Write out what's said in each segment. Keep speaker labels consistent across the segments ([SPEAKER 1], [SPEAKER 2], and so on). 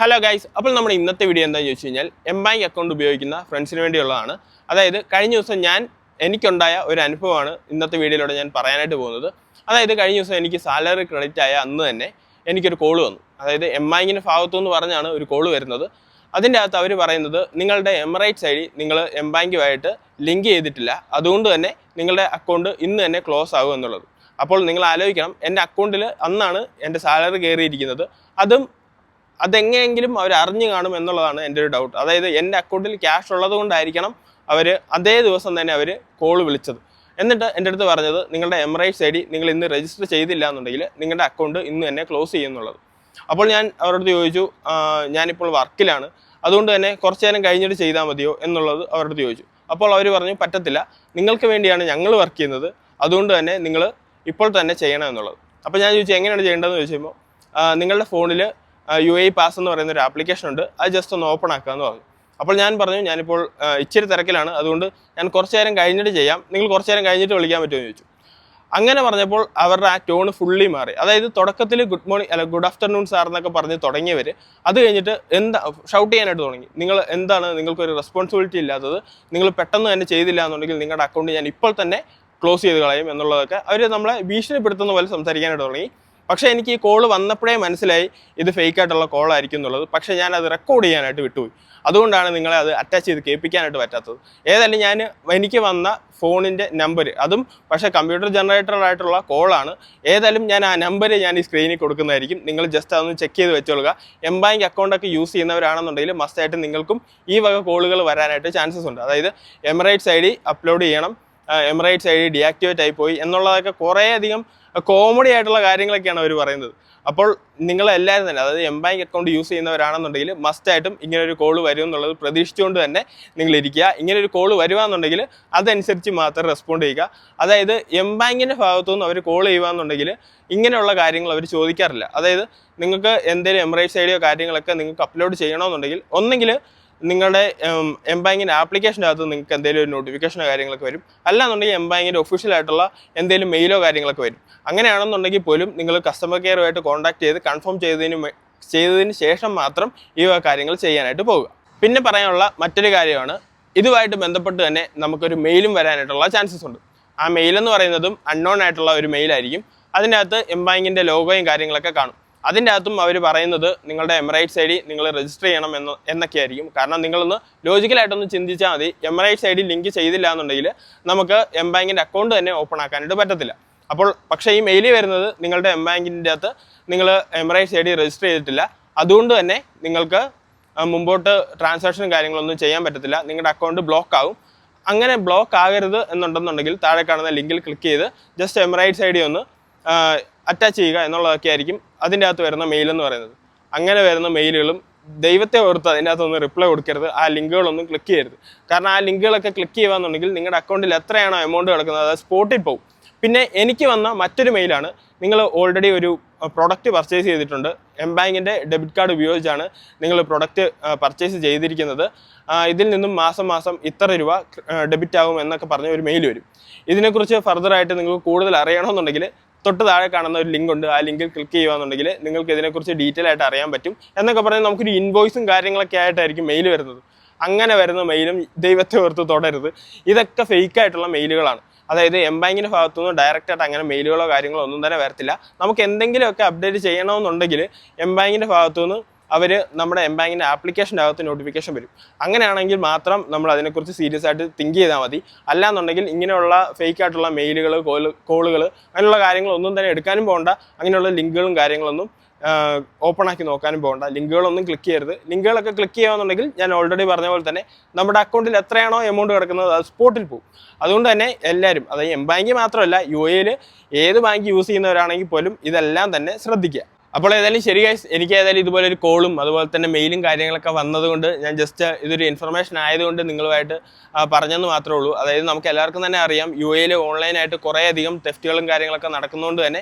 [SPEAKER 1] Hello guys അപ്പോൾ നമ്മുടെ ഇന്നത്തെ വീഡിയോ എന്താണെന്ന് ചോദിച്ചു കഴിഞ്ഞാൽ എം ബാങ്ക് അക്കൗണ്ട് ഉപയോഗിക്കുന്ന ഫ്രണ്ട്സിന് വേണ്ടിയുള്ളതാണ്. അതായത് കഴിഞ്ഞ ദിവസം ഞാൻ എനിക്കുണ്ടായ ഒരു അനുഭവമാണ് ഇന്നത്തെ വീഡിയോയിലൂടെ ഞാൻ പറയാനായിട്ട് പോകുന്നത്. അതായത് കഴിഞ്ഞ ദിവസം എനിക്ക് സാലറി ക്രെഡിറ്റ് ആയ അന്ന് തന്നെ എനിക്കൊരു കോൾ വന്നു. അതായത് എം ബാങ്കിന്റെ ഭാഗത്തു നിന്ന് പറഞ്ഞാണ് ഒരു കോൾ വരുന്നത്. അതിന്റെ അകത്ത് അവർ പറയുന്നത് നിങ്ങളുടെ എമറൈറ്റ്സ് ഐ ഡി നിങ്ങൾ എം ബാങ്കുമായിട്ട് ലിങ്ക് ചെയ്തിട്ടില്ല. അതുകൊണ്ട് തന്നെ നിങ്ങളുടെ അക്കൗണ്ട് ഇന്ന് തന്നെ ക്ലോസ് ആകും എന്നുള്ളത്. അപ്പോൾ നിങ്ങൾ ആലോചിക്കണം എന്റെ അക്കൗണ്ടിൽ അന്നാണ് എന്റെ സാലറി കയറിയിരിക്കുന്നത്. അതും അതെങ്ങനെയെങ്കിലും അവർ അറിഞ്ഞു കാണും എന്നുള്ളതാണ് എന്റെ ഒരു ഡൗട്ട് അതായത് എന്റെ അക്കൗണ്ടിൽ ക്യാഷ് ഉള്ളത് കൊണ്ടായിരിക്കണം അവർ അതേ ദിവസം തന്നെ അവർ കോൾ വിളിച്ചത്. എന്നിട്ട് എന്റെ അടുത്ത് പറഞ്ഞത് നിങ്ങളുടെ എം ഐ ഡി നിങ്ങൾ ഇന്ന് രജിസ്റ്റർ ചെയ്തില്ല എന്നുണ്ടെങ്കിൽ നിങ്ങളുടെ അക്കൗണ്ട് ഇന്ന് തന്നെ ക്ലോസ് ചെയ്യുന്നുള്ളത് അപ്പോൾ ഞാൻ അവരോട് ചോദിച്ചു "ആ, ഞാനിപ്പോൾ വർക്കിലാണ്. അതുകൊണ്ട് തന്നെ കുറച്ച് നേരം കഴിഞ്ഞിട്ട് ചെയ്താൽ മതിയോ? എന്നുള്ളത് അവരോട് ചോദിച്ചു. അപ്പോൾ അവർ പറഞ്ഞു പറ്റത്തില്ല. നിങ്ങൾക്ക് വേണ്ടിയാണ് ഞങ്ങൾ വർക്ക് ചെയ്യുന്നത്. അതുകൊണ്ട് തന്നെ നിങ്ങൾ ഇപ്പോൾ തന്നെ ചെയ്യണം എന്നുള്ളത്. അപ്പോൾ ഞാൻ ചോദിച്ചു എങ്ങനെയാണ് ചെയ്യേണ്ടതെന്ന് ചോദിച്ചപ്പോൾ നിങ്ങളുടെ ഫോണിൽ യു എ പാസ് എന്ന് പറയുന്ന ഒരു ആപ്ലിക്കേഷൻ ഉണ്ട്. അത് ജസ്റ്റ് ഒന്ന് ഓപ്പൺ ആക്കാമെന്ന് പറഞ്ഞു. അപ്പോൾ ഞാൻ പറഞ്ഞു ഞാനിപ്പോൾ ഇച്ചിരി തിരക്കിലാണ്. അതുകൊണ്ട് ഞാൻ കുറച്ച് നേരം കഴിഞ്ഞിട്ട് ചെയ്യാം. നിങ്ങൾ കുറച്ച് നേരം കഴിഞ്ഞിട്ട് വിളിക്കാൻ പറ്റുമോ എന്ന് ചോദിച്ചു. അങ്ങനെ പറഞ്ഞപ്പോൾ അവരുടെ ആ ടോണ് ഫുള്ളി മാറി. അതായത് തുടക്കത്തിൽ ഗുഡ് മോർണിംഗ് അല്ല ഗുഡ് ആഫ്റ്റർനൂൺ സാർ എന്നൊക്കെ പറഞ്ഞ് തുടങ്ങിയവർ അത് കഴിഞ്ഞിട്ട് എന്താ ഷൗട്ട് ചെയ്യാനായിട്ട് തുടങ്ങി. നിങ്ങൾ എന്താണ് നിങ്ങൾക്കൊരു റെസ്പോൺസിബിലിറ്റി ഇല്ലാത്തത് നിങ്ങൾ പെട്ടെന്ന് തന്നെ ചെയ്തില്ല എന്നുണ്ടെങ്കിൽ നിങ്ങളുടെ അക്കൗണ്ട് ഞാൻ ഇപ്പോൾ തന്നെ ക്ലോസ് ചെയ്ത് കളയും എന്നുള്ളതൊക്കെ അവർ നമ്മളെ ഭീഷണിപ്പെടുത്തുന്ന പോലെ സംസാരിക്കാനായിട്ട് തുടങ്ങി. പക്ഷേ എനിക്ക് ഈ കോൾ വന്നപ്പോഴേ മനസ്സിലായി ഇത് ഫേക്ക് ആയിട്ടുള്ള കോൾ ആയിരിക്കും എന്നുള്ളത്. പക്ഷേ ഞാൻ അത് റെക്കോർഡ് ചെയ്യാനായിട്ട് വിട്ടുപോയി. അതുകൊണ്ടാണ് നിങ്ങളെ അത് അറ്റാച്ച് ചെയ്ത് കേൾപ്പിക്കാനായിട്ട് പറ്റാത്തത്. ഏതായാലും ഞാൻ എനിക്ക് വന്ന ഫോണിന്റെ നമ്പർ അതും പക്ഷേ കമ്പ്യൂട്ടർ ജനറേറ്റഡ് ആയിട്ടുള്ള കോളാണ് ഏതായാലും ഞാൻ ആ നമ്പർ ഞാൻ ഈ സ്ക്രീനിൽ കൊടുക്കുന്നതായിരിക്കും. നിങ്ങൾ ജസ്റ്റ് അതൊന്ന് ചെക്ക് ചെയ്ത് വെച്ചോളുക. എം ബാങ്ക് അക്കൗണ്ടൊക്കെ യൂസ് ചെയ്യുന്നവരാണെന്നുണ്ടെങ്കിൽ മസ്റ്റായിട്ട് നിങ്ങൾക്കും ഈ വക കോളുകൾ വരാനായിട്ട് ചാൻസസ് ഉണ്ട്. അതായത് എമറേറ്റ്സ് ഐ ഡി അപ്ലോഡ് ചെയ്യണം. എമറേറ്റ്സ് ഐ ഡി ഡിയാക്ടിവേറ്റ് ആയിപ്പോയി പോയി എന്നുള്ളതൊക്കെ കുറേയധികം കോമഡി ആയിട്ടുള്ള കാര്യങ്ങളൊക്കെയാണ് അവർ പറയുന്നത്. അപ്പോൾ നിങ്ങൾ എല്ലാവരും തന്നെ അതായത് എം ബാങ്ക് അക്കൗണ്ട് യൂസ് ചെയ്യുന്നവരാണെന്നുണ്ടെങ്കിൽ മസ്റ്റായിട്ടും ഇങ്ങനെ ഒരു കോൾ വരും എന്നുള്ളത് പ്രതീക്ഷിച്ചുകൊണ്ട് തന്നെ നിങ്ങൾ ഇരിക്കുക ഇങ്ങനെ ഒരു കോൾ വരുവാന്നുണ്ടെങ്കിൽ അതനുസരിച്ച് മാത്രം റെസ്പോണ്ട് ചെയ്യുക. അതായത് എം ബാങ്കിന്റെ ഭാഗത്തുനിന്ന് അവർ കോൾ ചെയ്യുകയെന്നുണ്ടെങ്കിൽ ഇങ്ങനെയുള്ള കാര്യങ്ങൾ അവർ ചോദിക്കാറില്ല. അതായത് നിങ്ങൾക്ക് എന്തെങ്കിലും എമറേറ്റ്സ് ഐഡിയോ കാര്യങ്ങളൊക്കെ നിങ്ങൾക്ക് അപ്ലോഡ് ചെയ്യണമെന്നുണ്ടെങ്കിൽ ഒന്നെങ്കിൽ നിങ്ങളുടെ എം ബാങ്കിന്റെ ആപ്ലിക്കേഷന്റെ അകത്ത് നിങ്ങൾക്ക് എന്തെങ്കിലും ഒരു നോട്ടിഫിക്കേഷനോ കാര്യങ്ങളൊക്കെ വരും. അല്ലാന്നുണ്ടെങ്കിൽ ഒഫീഷ്യൽ ആയിട്ടുള്ള എന്തെങ്കിലും മെയിലോ കാര്യങ്ങളൊക്കെ വരും. അങ്ങനെയാണെന്നുണ്ടെങ്കിൽ പോലും നിങ്ങൾ കസ്റ്റമർ കെയറുമായിട്ട് കോൺടാക്ട് ചെയ്ത് കൺഫേം ചെയ്തതിന് ചെയ്തതിന് ശേഷം മാത്രം ഈ കാര്യങ്ങൾ ചെയ്യാനായിട്ട് പോവുക. പിന്നെ പറയാനുള്ള മറ്റൊരു കാര്യമാണ് ഇതുമായിട്ട് ബന്ധപ്പെട്ട് തന്നെ നമുക്കൊരു മെയിലും വരാനായിട്ടുള്ള ചാൻസസ് ഉണ്ട്. ആ മെയിൽ എന്ന് പറയുന്നതും അൺനോൺ ആയിട്ടുള്ള ഒരു മെയിലായിരിക്കും അതിന്റെ അകത്ത് എം ബാങ്കിന്റെ ലോഗോയും കാര്യങ്ങളൊക്കെ കാണും. അതിന്റെ അകത്തും അവർ പറയുന്നത് നിങ്ങളുടെ എമറൈറ്റ്സ് ഐ ഡി നിങ്ങൾ രജിസ്റ്റർ ചെയ്യണം എന്ന് എന്നൊക്കെ ആയിരിക്കും കാരണം നിങ്ങളൊന്ന് ലോജിക്കലായിട്ടൊന്ന് ചിന്തിച്ചാൽ മതി. എമറൈറ്റ്സ് ഐ ഡി ലിങ്ക് ചെയ്തില്ല എന്നുണ്ടെങ്കിൽ നമുക്ക് എം ബാങ്കിന്റെ അക്കൗണ്ട് തന്നെ ഓപ്പൺ ആക്കാനായിട്ട് പറ്റത്തില്ല. അപ്പോൾ പക്ഷേ ഈ മെയിൽ വരുന്നത് നിങ്ങളുടെ എം ബാങ്കിന്റെ അകത്ത് നിങ്ങൾ എമറൈറ്റ്സ് ഐ ഡി രജിസ്റ്റർ ചെയ്തിട്ടില്ല. അതുകൊണ്ട് തന്നെ നിങ്ങൾക്ക് മുമ്പോട്ട് ട്രാൻസാക്ഷനും കാര്യങ്ങളൊന്നും ചെയ്യാൻ പറ്റത്തില്ല. നിങ്ങളുടെ അക്കൗണ്ട് ബ്ലോക്ക് ആവും. അങ്ങനെ ബ്ലോക്ക് ആകരുത് എന്നുണ്ടെന്നുണ്ടെങ്കിൽ താഴെ കാണുന്ന ലിങ്കിൽ ക്ലിക്ക് ചെയ്ത് ജസ്റ്റ് എമറൈറ്റ്സ് ഐ ഡി ഒന്ന് അറ്റാച്ച് ചെയ്യുക എന്നുള്ളതൊക്കെ ആയിരിക്കും അതിന്റെ അകത്ത് വരുന്ന മെയിൽ എന്ന് പറയുന്നത്. അങ്ങനെ വരുന്ന മെയിലുകളും ദൈവത്തെ ഓർത്ത് അതിന്റെ അകത്തൊന്ന് റിപ്ലൈ കൊടുക്കരുത്. ആ ലിങ്കുകളൊന്നും ക്ലിക്ക് ചെയ്യരുത്. കാരണം ആ ലിങ്കുകളൊക്കെ ക്ലിക്ക് ചെയ്യുകയെന്നുണ്ടെങ്കിൽ നിങ്ങളുടെ അക്കൗണ്ടിൽ എത്രയാണോ എമൗണ്ട് കിടക്കുന്നത് അത് സ്പോട്ടിൽ പോകും പിന്നെ എനിക്ക് വന്ന മറ്റൊരു മെയിലാണ് നിങ്ങൾ ഓൾറെഡി ഒരു പ്രൊഡക്റ്റ് പർച്ചേസ് ചെയ്തിട്ടുണ്ട്. എം ബാങ്കിന്റെ ഡെബിറ്റ് കാർഡ് ഉപയോഗിച്ചാണ് നിങ്ങൾ പ്രൊഡക്റ്റ് പർച്ചേസ് ചെയ്തിരിക്കുന്നത്. ഇതിൽ നിന്നും മാസം മാസം ഇത്ര രൂപ ഡെബിറ്റ് ആകും എന്നൊക്കെ പറഞ്ഞ ഒരു മെയിൽ വരും. ഇതിനെക്കുറിച്ച് ഫർദറായിട്ട് നിങ്ങൾക്ക് കൂടുതൽ അറിയണമെന്നുണ്ടെങ്കിൽ തൊട്ട് താഴെ കാണുന്ന ഒരു ലിങ്ക് ഉണ്ട്. ആ ലിങ്കിൽ ക്ലിക്ക് ചെയ്യുകയാണെന്നുണ്ടെങ്കിൽ നിങ്ങൾക്ക് ഇതിനെക്കുറിച്ച് ഡീറ്റെയിൽ ആയിട്ട് അറിയാൻ പറ്റും. എന്നൊക്കെ പറഞ്ഞാൽ നമുക്കൊരു ഇൻവോയ്സും കാര്യങ്ങളൊക്കെ ആയിട്ടായിരിക്കും മെയിൽ വരുന്നത്. അങ്ങനെ വരുന്ന മെയിലും ദൈവത്തെ ഓർത്ത് തുടരുത് ഇതൊക്കെ ഫേക്ക് ആയിട്ടുള്ള മെയിലുകളാണ് അതായത് എം ബാങ്കിന്റെ ഭാഗത്തുനിന്ന് ഡയറക്റ്റായിട്ട് അങ്ങനെ മെയിലുകളോ കാര്യങ്ങളോ ഒന്നും തന്നെ വരത്തില്ല. നമുക്ക് എന്തെങ്കിലുമൊക്കെ അപ്ഡേറ്റ് ചെയ്യണമെന്നുണ്ടെങ്കിൽ എം ബാങ്കിന്റെ ഭാഗത്തുനിന്ന് അവർ നമ്മുടെ എം ബാങ്കിന്റെ ആപ്ലിക്കേഷന്റെ അകത്ത് നോട്ടിഫിക്കേഷൻ വരും. അങ്ങനെയാണെങ്കിൽ മാത്രം നമ്മൾ അതിനെക്കുറിച്ച് സീരിയസ് ആയിട്ട് തിങ്ക് ചെയ്താൽ മതി. അല്ലാന്നുണ്ടെങ്കിൽ ഇങ്ങനെയുള്ള ഫേക്ക് ആയിട്ടുള്ള മെയിലുകൾ കോൾ കോളുകൾ അങ്ങനെയുള്ള കാര്യങ്ങളൊന്നും തന്നെ എടുക്കാനും പോകണ്ട അങ്ങനെയുള്ള ലിങ്കുകളും കാര്യങ്ങളൊന്നും ഓപ്പൺ ആക്കി നോക്കാനും പോകണ്ട ലിങ്കുകളൊന്നും ക്ലിക്ക് ചെയ്യരുത്. ലിങ്കുകളൊക്കെ ക്ലിക്ക് ചെയ്യുകയാണെന്നുണ്ടെങ്കിൽ ഞാൻ ഓൾറെഡി പറഞ്ഞ പോലെ തന്നെ നമ്മുടെ അക്കൗണ്ടിൽ എത്രയാണോ എമൗണ്ട് കിടക്കുന്നത് അത് സ്പോട്ടിൽ പോകും. അതുകൊണ്ട് തന്നെ എല്ലാവരും അതായത് എം ബാങ്ക് മാത്രമല്ല യു എയിൽ ഏത് ബാങ്ക് യൂസ് ചെയ്യുന്നവരാണെങ്കിൽ പോലും ഇതെല്ലാം തന്നെ ശ്രദ്ധിക്കുക. അപ്പോൾ ഏതായാലും ശരി എനിക്ക് ഏതായാലും ഇതുപോലെ ഒരു കോളും അതുപോലെ തന്നെ മെയിലും കാര്യങ്ങളൊക്കെ വന്നതുകൊണ്ട് ഞാൻ ജസ്റ്റ് ഇതൊരു ഇൻഫർമേഷൻ ആയതുകൊണ്ട് നിങ്ങളുമായിട്ട് പറഞ്ഞെന്ന് മാത്രമേ ഉള്ളൂ. അതായത് നമുക്ക് എല്ലാവർക്കും തന്നെ അറിയാം യു എയിൽ ഓൺലൈനായിട്ട് കുറേയധികം തെഫ്റ്റുകളും കാര്യങ്ങളൊക്കെ നടക്കുന്നതുകൊണ്ട് തന്നെ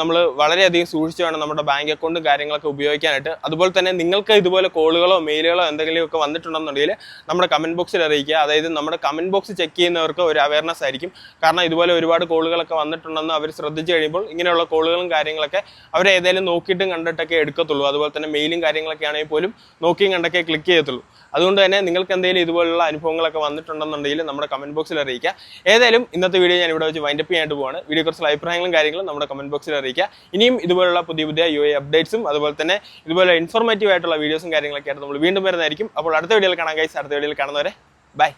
[SPEAKER 1] നമ്മൾ വളരെയധികം സൂക്ഷിച്ച് വേണം നമ്മുടെ ബാങ്ക് അക്കൗണ്ടും കാര്യങ്ങളൊക്കെ ഉപയോഗിക്കാനായിട്ട്. അതുപോലെ തന്നെ നിങ്ങൾക്ക് ഇതുപോലെ കോളുകളോ മെയിലുകളോ എന്തെങ്കിലുമൊക്കെ വന്നിട്ടുണ്ടെന്നുണ്ടെങ്കിൽ നമ്മുടെ കമന്റ് ബോക്സിൽ അറിയിക്കുക. അതായത് നമ്മുടെ കമന്റ് ബോക്സ് ചെക്ക് ചെയ്യുന്നവർക്ക് ഒരു അവയർനെസ് ആയിരിക്കും. കാരണം ഇതുപോലെ ഒരുപാട് കോളുകളൊക്കെ വന്നിട്ടുണ്ടെന്ന് അവർ ശ്രദ്ധിച്ചു കഴിയുമ്പോൾ ഇങ്ങനെയുള്ള കോളുകളും കാര്യങ്ങളൊക്കെ അവർ ഏതായാലും നോക്കിയിട്ടും കണ്ടിട്ടൊക്കെ എടുക്കത്തുള്ളൂ. അതുപോലെ തന്നെ മെയിലും കാര്യങ്ങളൊക്കെ ആണെങ്കിൽ പോലും നോക്കിയും കണ്ടൊക്കെ ക്ലിക്ക് ചെയ്യത്തുള്ളൂ. അതുകൊണ്ട് തന്നെ നിങ്ങൾക്ക് എന്തെങ്കിലും ഇതുപോലുള്ള അനുഭവങ്ങളൊക്കെ വന്നിട്ടുണ്ടെന്നുണ്ടെങ്കിൽ നമ്മുടെ കമന്റ് ബോക്സിൽ അറിയിക്കുക. ഏതായാലും ഇന്നത്തെ വീഡിയോ ഞാൻ ഇവിടെ വെച്ച് വൈൻഡപ്പ് ചെയ്യാനായിട്ട് പോവാണ്. വീഡിയോ കുറിച്ചുള്ള അഭിപ്രായങ്ങളും കാര്യങ്ങളും നമ്മുടെ കമന്റ് ബോക്സിൽ അറിയിക്കുക. ഇനിയും ഇതുപോലുള്ള പുതിയ പുതിയ യു അപ്ഡേറ്റ്സും അതുപോലെ തന്നെ ഇതുപോലെ ഇൻഫോർമേറ്റീവ് ആയിട്ടുള്ള വീഡിയോസും കാര്യങ്ങളൊക്കെ ആയിട്ട് നമ്മൾ വീണ്ടും വരുന്നതായിരിക്കും. അപ്പോൾ അടുത്ത വീഡിയോയിൽ കാണാൻ കഴിച്ച് അടുത്ത വീഡിയോയിൽ കാണുന്നവരെ ബൈ